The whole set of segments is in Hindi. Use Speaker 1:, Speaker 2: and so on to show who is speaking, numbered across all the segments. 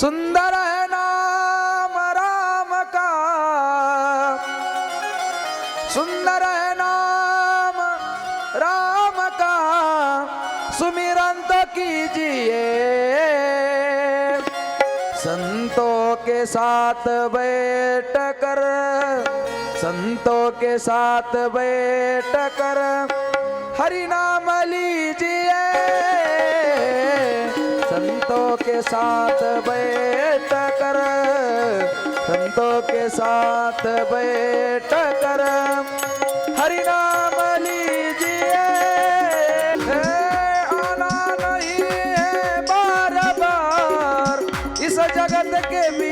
Speaker 1: सुंदर है नाम, राम का। सुंदर है नाम, राम का। सुमिरन तो कीजिए। संतों के साथ बैठ कर, संतों के साथ बैठ कर, हरि नाम लीजिए। संतों के साथ बैठ कर, संतों के साथ बैठ कर। हरि नाम लीजिए आना नहीं है बार बार। इस जगत के बीच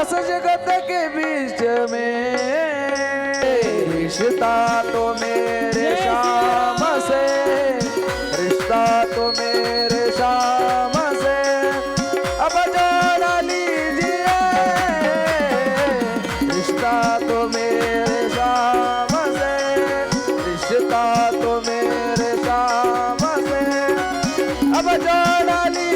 Speaker 1: इस जगत के बीच में रिश्ता तो मेरे शाम से रिश्ता तो मेरे शाम से। अब जाना लीजिए रिश्ता तो मेरे शाम से रिश्ता तो मेरे शाम से। अब जाना लीजिए।